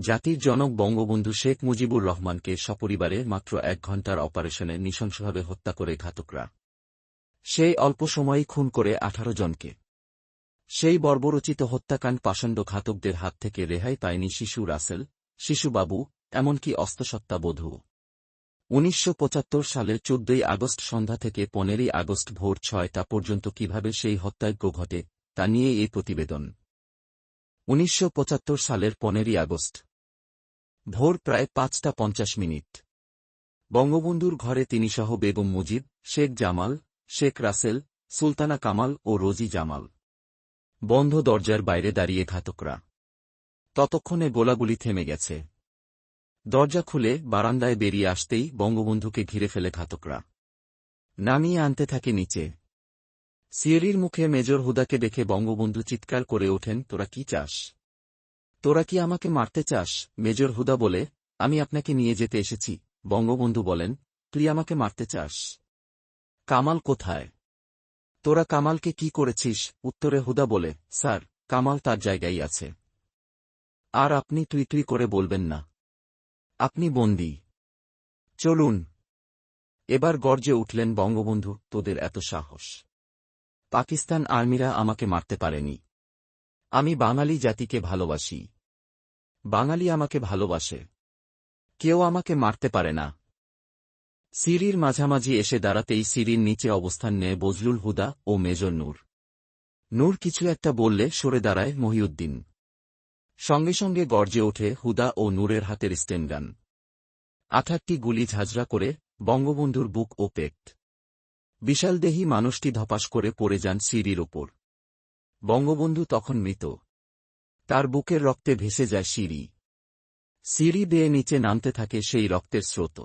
জাতির জনক বঙ্গবন্ধু শেখ মুজিবুর রহমানকে সপরিবারে মাত্র এক ঘণ্টার অপারেশনে নৃশংসভাবে হত্যা করে ঘাতকরা। সেই অল্প সময়েই খুন করে আঠারো জনকে। সেই বর্বরচিত হত্যাকাণ্ড পাষণ্ড ঘাতকদের হাত থেকে রেহাই পায়নি শিশু রাসেল শিশুবাবু এমনকি অস্তসত্তা বধূ উনিশশো পঁচাত্তর সালের চোদ্দই আগস্ট সন্ধ্যা থেকে পনেরোই আগস্ট ভোর ছয়টা পর্যন্ত কীভাবে সেই হত্যাযজ্ঞ ঘটে তা নিয়ে এই প্রতিবেদন। উনিশশো পঁচাত্তর সালের পনেরোই আগস্ট। ভোর প্রায় পাঁচটা পঞ্চাশ মিনিট। বঙ্গবন্ধুর ঘরে তিনি সহ বেগম মুজিব, শেখ জামাল, শেখ রাসেল, সুলতানা কামাল ও রোজি জামাল। বন্ধ দরজার বাইরে দাঁড়িয়ে ঘাতকরা। ততক্ষণে গোলাগুলি থেমে গেছে। দরজা খুলে বারান্দায় বেরিয়ে আসতেই বঙ্গবন্ধুকে ঘিরে ফেলে ঘাতকরা। নামিয়ে আনতে থাকে নিচে। সিয়েরির মুখে মেজর হুদাকে দেখে বঙ্গবন্ধু চিৎকার করে ওঠেন, তোরা কি চাস? তোরা কি আমাকে মারতে চাস? মেজর হুদা বলে, আমি আপনাকে নিয়ে যেতে এসেছি। বঙ্গবন্ধু বলেন, তুই আমাকে মারতে চাস? কামাল কোথায়? তোরা কামালকে কি করেছিস? উত্তরে হুদা বলে, স্যার, কামাল তার জায়গায় আছে। আর আপনি তুই তুই করে বলবেন না। আপনি বন্দি। চলুন। এবার গর্জে উঠলেন বঙ্গবন্ধু, তোদের এত সাহস। পাকিস্তান আর্মিরা আমাকে মারতে পারেনি। আমি বাঙালি জাতিকে ভালোবাসি। বাঙালি আমাকে ভালোবাসে। কেউ আমাকে মারতে পারে না। সিরির মাঝামাঝি এসে দাঁড়াতেই সিরির নিচে অবস্থান নেয় বজলুল হুদা ও মেজর নূর। নূর কিছু একটা বললে সরে দাঁড়ায় মহিউদ্দিন। সঙ্গে সঙ্গে গর্জে ওঠে হুদা ও নূরের হাতের স্টেনগান। আঠারটি গুলি ঝাঁঝরা করে বঙ্গবন্ধুর বুক ও পেট। বিশালদেহী মানুষটি ধপাস করে পড়ে যান সিঁড়ির ওপর। বঙ্গবন্ধু তখন মৃত। তার বুকের রক্তে ভেসে যায় সিঁড়ি। সিঁড়ি বেয়ে নিচে নামতে থাকে সেই রক্তের স্রোত।